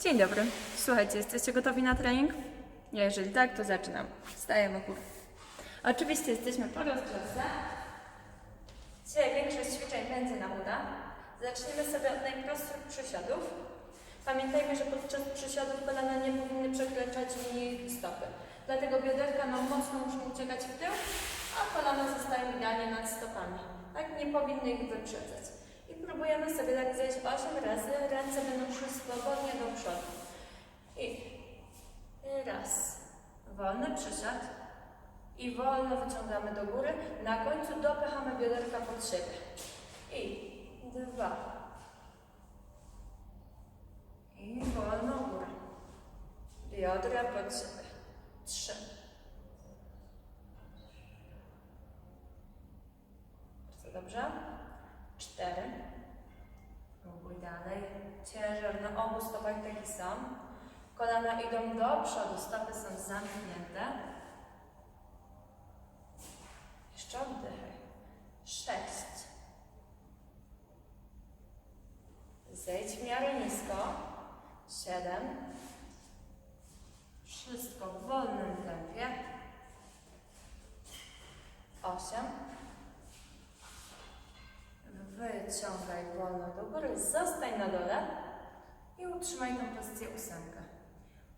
Dzień dobry. Słuchajcie, jesteście gotowi na trening? Ja jeżeli tak, to zaczynam. Stajemy górę. Oczywiście jesteśmy po rozgrzewce. Dzisiaj większość ćwiczeń będzie na uda. Zaczniemy sobie od najprostszych przysiadów. Pamiętajmy, że podczas przysiadów kolana nie powinny przekraczać linii stopy. Dlatego bioderka nam mocno muszą uciekać w tył, a kolana zostają idealnie nad stopami. Tak nie powinny ich wyprzedzać. I próbujemy sobie tak zejść 8 razy. Ręce będą szły swobodnie do przodu. I raz. Wolny przysiad. I wolno wyciągamy do góry. Na końcu dopychamy bioderka pod siebie. I dwa. I wolno górę. Biodra pod siebie. Trzy. Bardzo dobrze. 4. Próbuj dalej. Ciężar na obu stopach taki sam. Kolana idą do przodu, stopy są zamknięte. Jeszcze oddychaj. 6. Zejdź w miarę nisko. 7. Do góry, zostań na dole i utrzymaj tą pozycję ósemkę.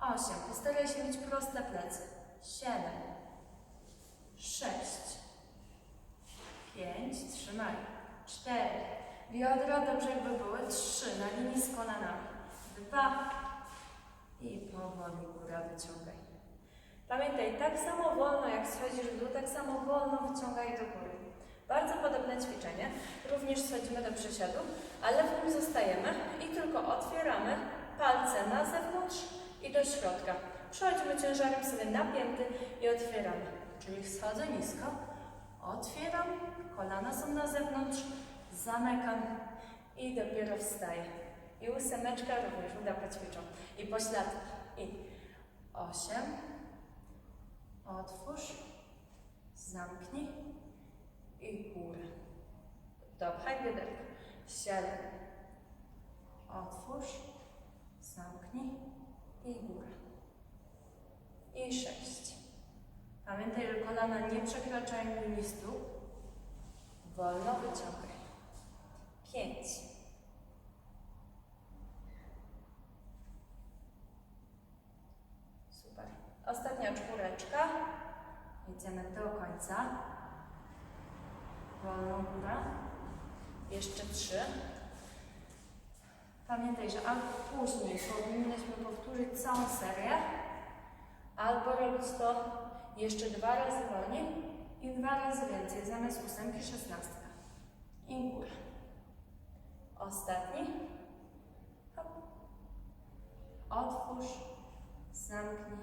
Osiem. Postaraj się mieć proste plecy. Siedem. Sześć. Pięć. Trzymaj. Cztery. Biodra dobrze jakby były. Trzy. Na linii z kolanami. Dwa. I powoli góra wyciągaj. Pamiętaj, tak samo wolno jak schodzisz w dół, tak samo wolno wyciągaj do góry. Bardzo podobne ćwiczenie. Również schodzimy do przysiadu, ale w nim zostajemy i tylko otwieramy palce na zewnątrz i do środka. Przechodzimy ciężarem sobie napięty i otwieramy. Czyli schodzę nisko, otwieram, kolana są na zewnątrz, zamykam i dopiero wstaję. I ósemeczka również uda poćwiczą. I pośladki. I osiem. Otwórz. Zamknij. I górę. Dopchaj bioderka. Siedem. Otwórz. Zamknij. I górę. I sześć. Pamiętaj, że kolana nie przekraczają linii stóp. Wolno wyciągaj. Pięć. Super. Ostatnia czwóreczka. Idziemy do końca. Jeszcze trzy. Pamiętaj, że albo później powinniśmy powtórzyć całą serię, albo robić to jeszcze dwa razy wolniej i dwa razy więcej, zamiast ósemki szesnastka. I górę. Ostatni. Otwórz, zamknij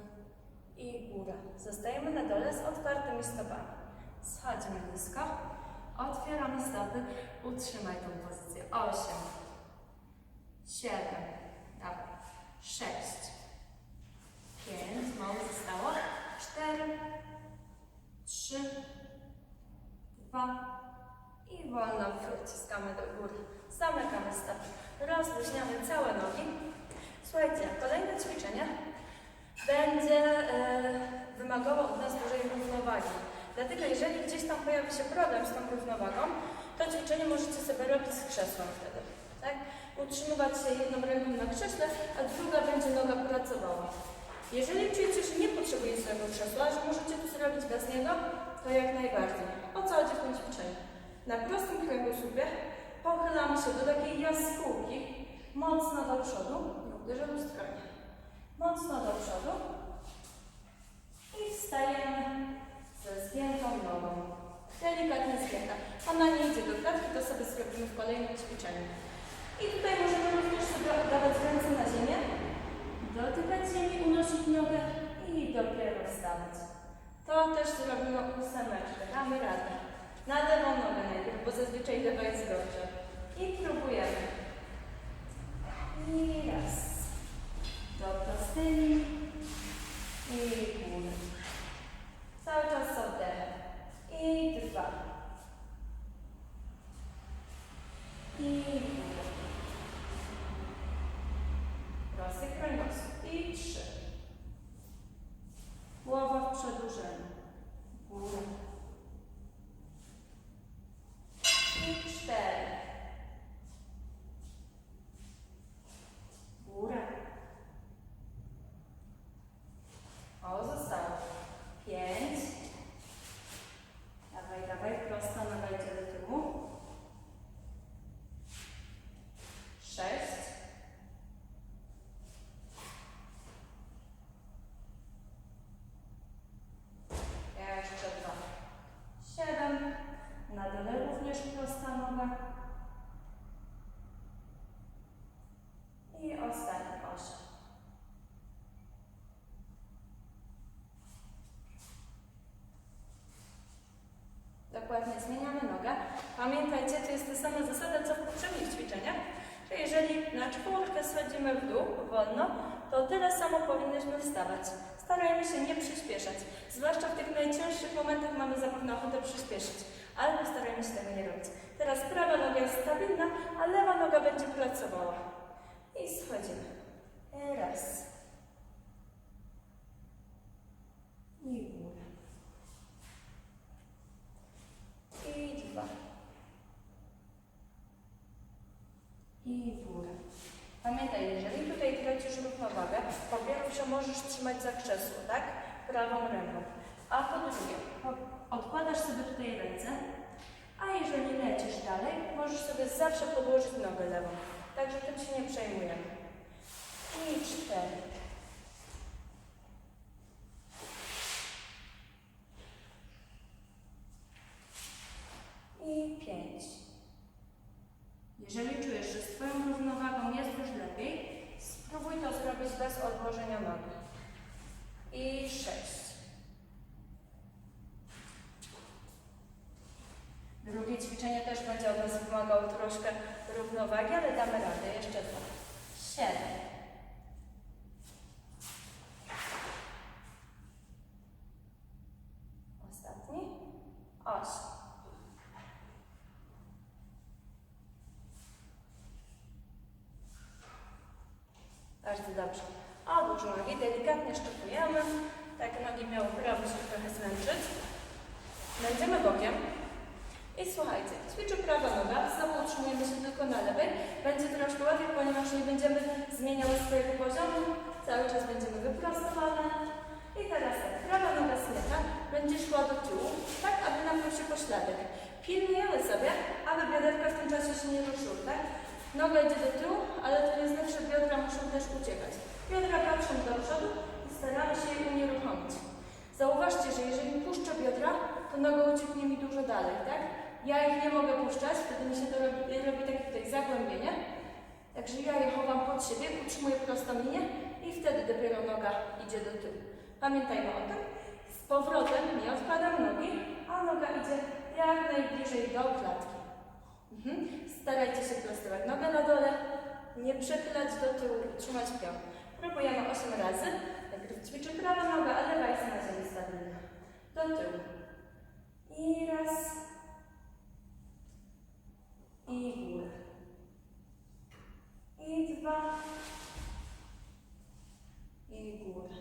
i góra. Zostajemy na dole z otwartymi stopami. Schodzimy nisko, otwieramy stopy, utrzymaj tą pozycję. Osiem, siedem, dobra, sześć, pięć, mało zostało, cztery, trzy, dwa. I wolno wyciskamy do góry. Zamykamy stopy, rozluźniamy całe nogi. Słuchajcie, kolejne ćwiczenie będzie e, wymagało od nas dużej równowagi. Dlatego jeżeli gdzieś tam pojawi się problem z tą równowagą, to ćwiczenie możecie sobie robić z krzesłem wtedy. Tak? Utrzymywać się jedną ręką na krześle, a druga będzie noga pracowała. Jeżeli czujecie, że nie potrzebujecie swojego krzesła, że możecie to zrobić bez niego, to jak najbardziej. O co chodzi w tym ćwiczeniu? Na prostym kręgosłupie pochylamy się do takiej jaskółki, mocno do przodu, nie uderzę w stronie mocno do przodu i wstajemy zgiętą nogą. Delikatnie zgięta. Ona nie idzie do klatki, to sobie zrobimy w kolejnym ćwiczeniu. I tutaj możemy również sobie oddawać ręce na ziemię, dotykać ziemi, unosić nogę i dopiero wstawać. To też zrobimy ósemeczkę. Damy radę. Na lewą nogę najpierw, bo zazwyczaj lewa jest gorsza. I próbujemy. I raz do prostyni i góry. Cały czas oddech. I dwa. I góra. Prosty krok. noga. I ostatni osiem. Dokładnie zmieniamy nogę. Pamiętajcie, to jest ta sama zasada, co w poprzednich ćwiczeniach, że jeżeli na czwórkę schodzimy w dół wolno, to tyle samo powinnyśmy wstawać. Starajmy się nie przyspieszać. Zwłaszcza w tych najcięższych momentach mamy zapewne ochotę przyspieszyć, ale postarajmy się tego nie robić. Teraz prawa noga jest stabilna, a lewa noga będzie pracowała. I schodzimy. Raz. I górę. I dwa. I w górę. Pamiętaj, jeżeli tutaj tracisz równowagę, po pierwsze możesz trzymać za krzesło, tak? Prawą ręką. A po drugie, odkładasz sobie tutaj ręce, a jeżeli lecisz dalej, możesz sobie zawsze podłożyć nogę lewą. Także tym się nie przejmujemy. I cztery. I pięć. Jeżeli czujesz, że z Twoją równowagą jest już lepiej, spróbuj to zrobić bez odłożenia nogi. I sześć. Drugie ćwiczenie też będzie od nas wymagało troszkę równowagi, ale damy radę. Jeszcze dwa. Siedem. Ostatni. Osiem. Bardzo dobrze. Odłóż nogi, delikatnie szczytujemy, tak nogi miały prawo się trochę zmęczyć. Będziemy bokiem. Słuchajcie, ćwiczy prawa noga, znowu utrzymujemy się tylko na lewej. Będzie troszkę łatwiej, ponieważ nie będziemy zmieniały swojego poziomu. Cały czas będziemy wyprostowane. I teraz tak, prawa noga smyka będzie szła do tyłu, tak aby napiął się pośladek. Pilnujemy sobie, aby bioderka w tym czasie się nie ruszyły, tak? Noga idzie do tyłu, ale to nie znaczy, że biodra muszą też uciekać. Biodra patrzą do przodu i staramy się je unieruchomić. Zauważcie, że jeżeli puszczę biodra, to noga ucieknie mi dużo dalej, tak? Ja ich nie mogę puszczać, wtedy mi się to robi, robi takie tutaj zagłębienie. Także ja je chowam pod siebie, utrzymuję prostą linię i wtedy dopiero noga idzie do tyłu. Pamiętajmy o tym. Z powrotem nie odkładam nogi, a noga idzie jak najbliżej do klatki. Mhm. Starajcie się prostować nogę na dole, nie przechylać do tyłu, trzymać pion. Próbujemy 8 razy. Najpierw ćwiczy prawa noga, a lewa jest na ziemi stabilna. Do tyłu. I raz. I w górę. I dwa. I w górę.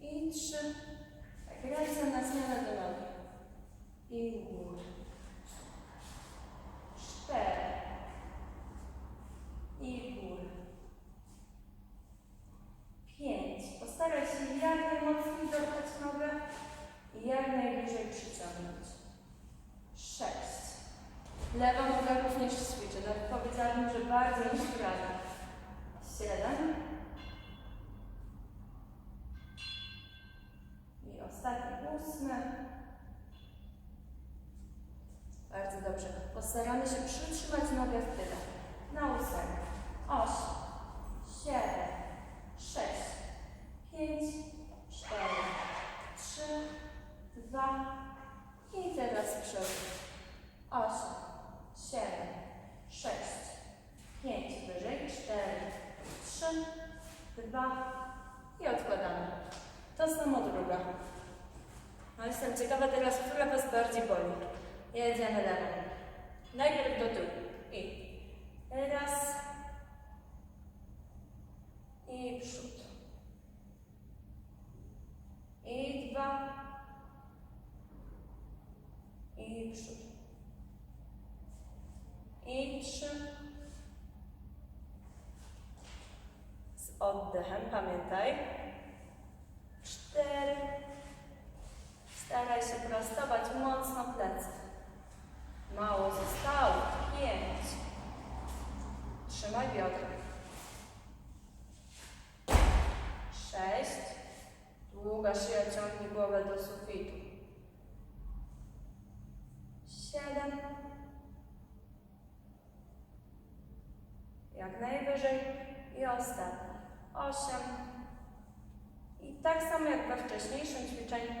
I trzy. Tak, ręce na zmianę do nogi. I w górę. Cztery. I w górę. Pięć. Postaraj się jak najmocniej dopchać nogę i jak najbliżej przyciągnąć. Sześć. Lewa noga również ćwiczy. Nawet powiedziałabym, że bardziej niż prawa. Siedem. I ostatni, ósmy. Bardzo dobrze. Postaramy się przytrzymać nogę w tyle. Na ósemkę. Osiem. Siedem. Sześć. Pięć. Cztery. Trzy. Dwa. I teraz przód. Osiem. Siedem. Sześć. Pięć. Wyżej. Cztery. Trzy. Dwa. I odkładamy. To samo druga. No jestem ciekawa teraz, która Was bardziej boli. Jedziemy lewą. Najpierw do tyłu. I raz. I przód. I dwa. I przód. I trzy. Z oddechem, pamiętaj. Cztery. Staraj się prostować mocno plecy. Mało zostało. Pięć. Trzymaj biodra. Sześć. Długa szyja ciągnie głowę do sufitu. Siedem. Jak najwyżej. I ostatni. Osiem. I tak samo jak we wcześniejszym ćwiczeniu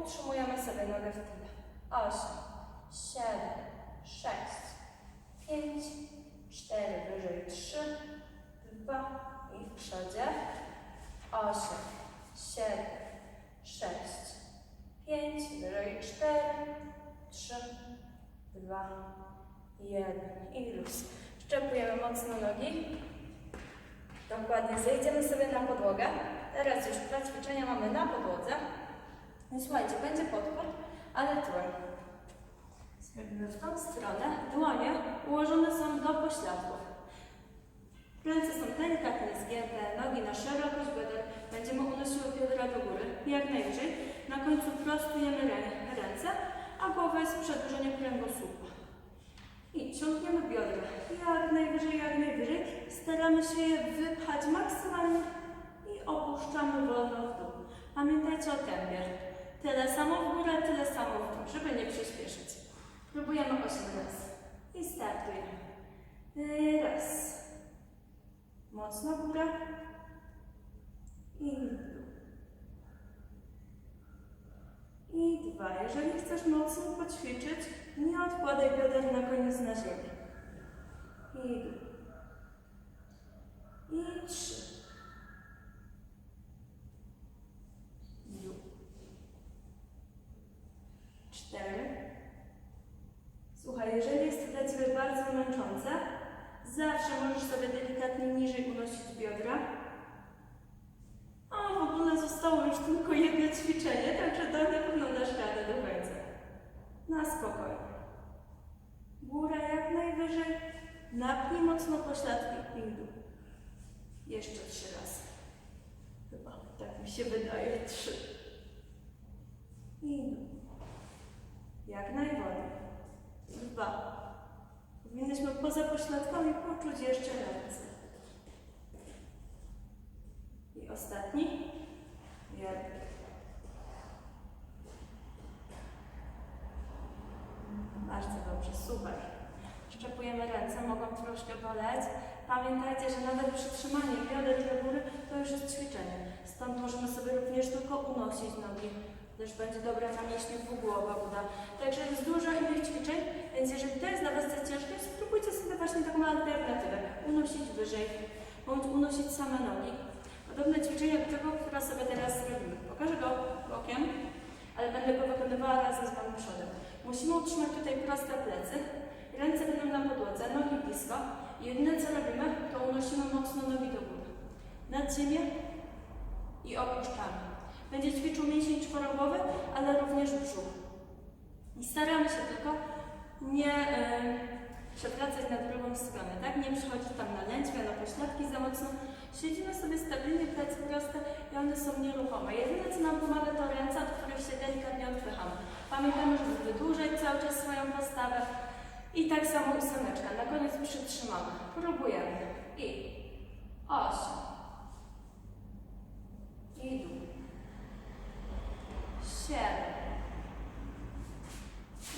utrzymujemy sobie nogę w tyle. Osiem. siedem sześć, pięć, cztery, wyżej trzy, dwa i w przodzie. Osiem, siedem, sześć, pięć, wyżej cztery, trzy, dwa, jeden i luz. Szczepujemy mocno nogi. Dokładnie, zejdziemy sobie na podłogę. Teraz już dwa ćwiczenia mamy na podłodze. Słuchajcie, będzie podpór, ale tyłem. W tą stronę. Dłonie ułożone są do pośladków. Ręce są delikatnie zgięte, nogi na szerokość bioder. Będziemy unosiły biodra do góry, jak najwyżej. Na końcu prostujemy rę- ręce, a głowa jest przedłużeniem kręgosłupa. I ciągniemy biodra jak najwyżej, jak najwyżej. Staramy się je wypchać maksymalnie i opuszczamy wolno w dół. Pamiętajcie o tempie. Tyle samo w górę, tyle samo w dół, żeby nie przyspieszyć. Próbujemy 8 razy. I startujemy. Yy, Raz. Mocno w górę. I. I dwa. Jeżeli chcesz mocno poćwiczyć, nie odkładaj bioder na koniec na ziemię. I. I trzy. Cztery. Słuchaj, jeżeli jest to dla Ciebie bardzo męczące, zawsze możesz sobie delikatnie niżej unosić biodra. A w ogóle zostało już tylko jedno ćwiczenie, także to na pewno dasz radę do końca. Na spokojnie. Góra jak najwyżej. Napnij mocno pośladki i dół. Jeszcze trzy razy. Chyba tak mi się wydaje. Trzy. I dół. Jak najwolniej. Dwa. Powinnyśmy poza pośladkami poczuć jeszcze ręce. I ostatni. Jeden. Bardzo dobrze, super. Szczepujemy ręce, mogą troszkę boleć. Pamiętajcie, że nawet przytrzymanie bioder do góry to już jest ćwiczenie. Stąd możemy sobie również tylko unosić nogi. Też będzie dobra na mięśnie dwugłowa uda. Także jest dużo innych ćwiczeń, wyżej, bądź unosić same nogi. Podobne ćwiczenie do tego, które sobie teraz zrobimy. Pokażę go bokiem, ale będę go wykonywała razem z Wami przodem. Musimy utrzymać tutaj proste plecy, ręce będą na podłodze, nogi blisko. I jedyne co robimy, to unosimy mocno nogi do góry. Nad ziemię i opuszczamy. Będzie ćwiczył mięsień czworogłowy, ale również brzuch. I staramy się tylko nie e, przewracać na drugą stronę, tak? Nie przychodzić tam na lędźwia, na pośladki za mocno. Siedzimy sobie stabilnie, plecy proste i one są nieruchome. Jedyne co nam pomaga to ręce, od których się delikatnie odpychamy. Pamiętajmy, żeby wydłużać cały czas swoją postawę. I tak samo ósemeczka. Na koniec przytrzymamy. Próbujemy. I osiem. I dół. Siedem.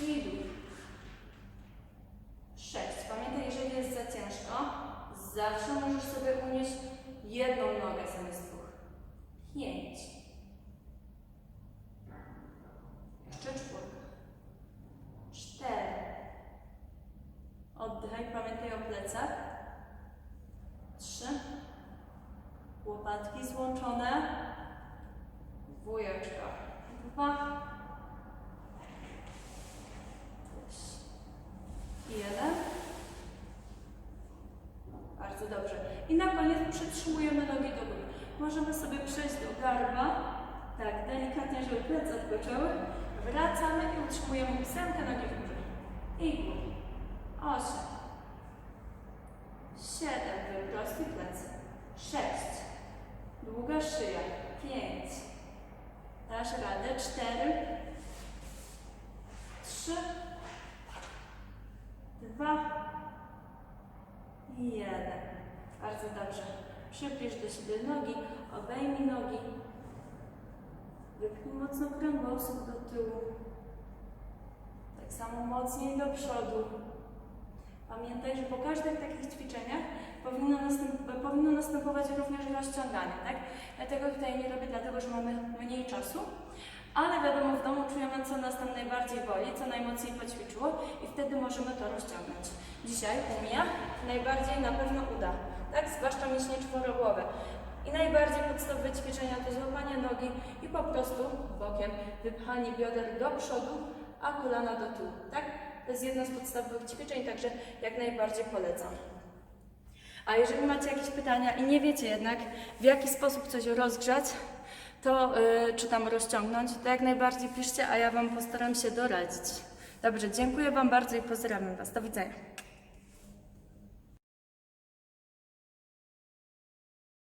I dół. Sześć. Pamiętaj, jeżeli jest za ciężko, zawsze możesz sobie unieść jedną nogę zamiast dwóch. Pięć. Jeszcze czwórka. Cztery. Oddychaj, pamiętaj o plecach. Trzy. Łopatki złączone. Dwójeczka. Dwa. I jeden. Bardzo dobrze. I na koniec przytrzymujemy nogi do góry. Możemy sobie przejść do garba. Tak, delikatnie, żeby plecy odpoczęły. Wracamy i utrzymujemy ósemkę nogi w górze. I góra. Osiem. Siedem. Wyprostuj plecy. Sześć. Długa szyja. Pięć. Dasz radę. Cztery. Trzy. Dwa. Jeden. Bardzo dobrze. Przybliż do siebie nogi. Obejmij nogi. Wypnij mocno kręgosłup do tyłu. Tak samo mocniej do przodu. Pamiętaj, że po każdych takich ćwiczeniach powinno, następ- powinno następować również rozciąganie, tak? Dlatego tutaj nie robię, dlatego że mamy mniej czasu, ale wiadomo, w domu czujemy, co nas tam najbardziej boli, co najmocniej poćwiczyło i wtedy możemy to rozciągnąć. Dzisiaj u mnie najbardziej na pewno uda, tak? Zwłaszcza mięśnie czworogłowe. I najbardziej podstawowe ćwiczenia to złapanie nogi i po prostu bokiem wypchanie bioder do przodu, a kolana do tyłu, tak? To jest jedno z podstawowych ćwiczeń, także jak najbardziej polecam. A jeżeli macie jakieś pytania i nie wiecie jednak, w jaki sposób coś rozgrzać, to yy, czy tam rozciągnąć, to jak najbardziej piszcie, a ja Wam postaram się doradzić. Dobrze, dziękuję Wam bardzo i pozdrawiam Was. Do widzenia.